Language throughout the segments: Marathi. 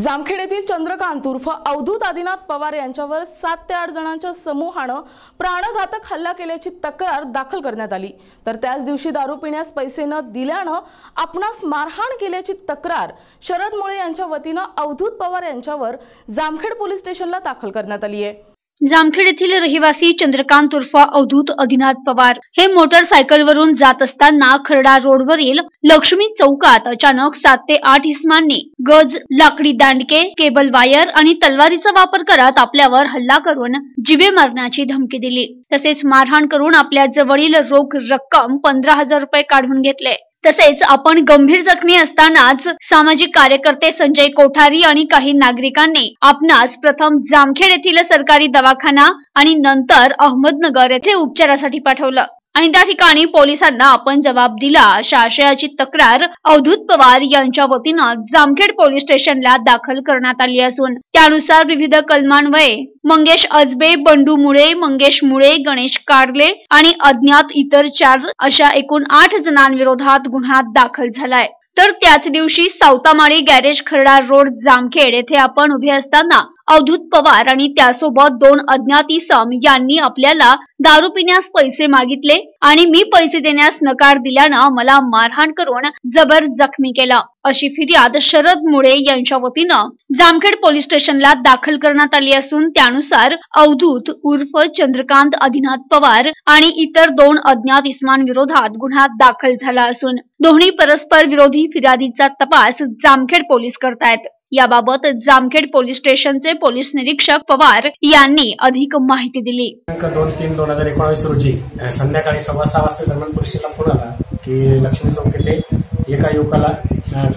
जामखेड येथील चंद्रकांत उर्फ अवधूत आदिनाथ पवार यांच्यावर सात ते आठ जणांच्या समूहानं प्राणघातक हल्ला केल्याची तक्रार दाखल करण्यात आली. तर त्याच दिवशी दारू पिण्यास पैसे न दिल्यानं आपणास मारहाण केल्याची तक्रार शरद मुळे यांच्या वतीनं अवधूत पवार यांच्यावर जामखेड पोलीस स्टेशनला दाखल करण्यात आली आहे जामखेड येथील रहिवासी चंद्रकांत उर्फ अवधूत अधिनाथ पवार हे मोटरसायकलवरून जात असताना खरडा रोडवरील लक्ष्मी चौकात अचानक सात ते आठ इस्मांनी गज लाकडी दांडके केबल वायर आणि तलवारीचा वापर करत आपल्यावर हल्ला करून जिवे मारण्याची धमकी दिली. तसेच मारहाण करून आपल्या जवळील रोख रक्कम पंधरा हजार रुपये काढून घेतले. तसेच आपण गंभीर जखमी असतानाच सामाजिक कार्यकर्ते संजय कोठारी आणि काही नागरिकांनी आपणास प्रथम जामखेड येथील सरकारी दवाखाना आणि नंतर अहमदनगर येथे उपचारासाठी पाठवलं. आणि त्या ठिकाणी पोलिसांना आपण जबाब दिला. अशा आशयाची तक्रार अवधूत पवार यांच्या वतीनं जामखेड पोलीस स्टेशनला दाखल करण्यात आली असून त्यानुसार विविध कलमान्वये मंगेश अजबे बंडू मुळे मंगेश मुळे गणेश कारले आणि अज्ञात इतर चार अशा एकूण आठ जणांविरोधात गुन्हा दाखल झालाय. तर त्याच दिवशी सावतामाळी गॅरेज खरडा रोड जामखेड येथे आपण उभे असताना अवधूत पवार आणि त्यासोबत दोन अज्ञात इसम यांनी आपल्याला दारू पिण्यास पैसे मागितले आणि मी पैसे देण्यास नकार दिल्यानं मला मारहाण करून जबर जखमी केला. अशी फिर्याद शरद मुळे यांच्या वतीनं जामखेड पोलीस स्टेशनला दाखल करण्यात आली असून त्यानुसार अवधूत उर्फ चंद्रकांत अधिनाथ पवार आणि इतर दोन अज्ञात इस्मांविरोधात गुन्हा दाखल झाला असून दोन्ही परस्पर विरोधी फिर्यादीचा तपास जामखेड पोलीस करतायत. याबाबत जामखेड पोलीस स्टेशनचे पोलीस निरीक्षक पवार यांनी अधिक माहिती दिली. दोन तीन दोन हजार एकोणावीस रोजी संध्याकाळी सव्वा सहा वाजता दरम्यान पोलिसाला फोन आला की लक्ष्मी चौक येथे एका युवकाला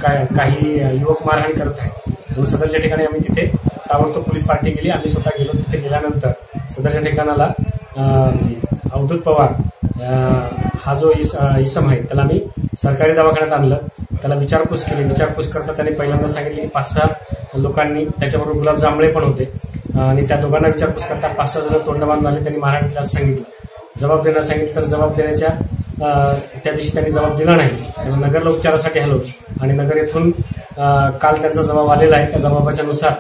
काय- काही युवक मारहाण करत आहे. म्हणून सदरच्या ठिकाणी आम्ही तिथे ताबडतोब पोलीस पार्टी गेली आम्ही स्वतः गेलो. तिथे गेल्यानंतर सदरच्या ठिकाणाला अवधूत पवार हा जो इस इसम आहे त्याला आम्ही सरकारी दवाखान्यात आणलं. त्याला विचारपूस केली. विचारपूस करता त्याने पहिल्यांदा सांगितले पाच सहा लोकांनी त्याच्याबरोबर गुलाब जांभळे पण होते. आणि त्या दोघांना विचारपूस करता पाच सहा जण तोंड बांधून आले त्यांनी मारहाण सांगितलं. जबाब देण्यास सांगितलं तर जबाब देण्याच्या त्या दिवशी त्यांनी जबाब दिला नाही. नगरला उपचारासाठी हलो आणि नगर येथून काल त्यांचा जबाब आलेला आहे. त्या जबाबाच्या नुसार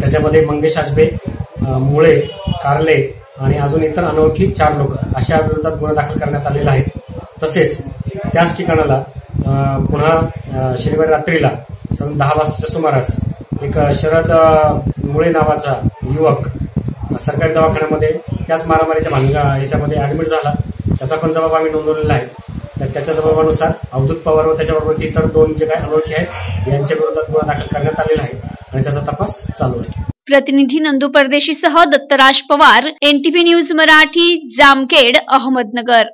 त्याच्यामध्ये मंगेश आजबे मुळे कारले आणि अजून इतर अनोळखी चार लोक अशा विरोधात गुन्हा दाखल करण्यात आलेला आहे. तसेच त्याच ठिकाणाला पुन्हा शनिवार शनिवारी रात्रीला सन दहा वाजताच्या सुमारास एक शरद मुळे नावाचा युवक सरकारी दवाखान्यामध्ये त्याच मारामारीच्या भानगा याच्यामध्ये ऍडमिट झाला. त्याचा पण जबाब आम्ही नोंदवलेला आहे. तर त्याच्या जबाबानुसार अवधूत पवार व त्याच्याबरोबरचे इतर दोन जे काही अनोळखी आहेत यांच्या विरोधात गुन्हा दाखल करण्यात आलेला आहे आणि त्याचा तपास चालू आहे. प्रतिनिधी नंदू परदेशीसह दत्तराज पवार एनटीव्ही न्यूज मराठी जामखेड अहमदनगर.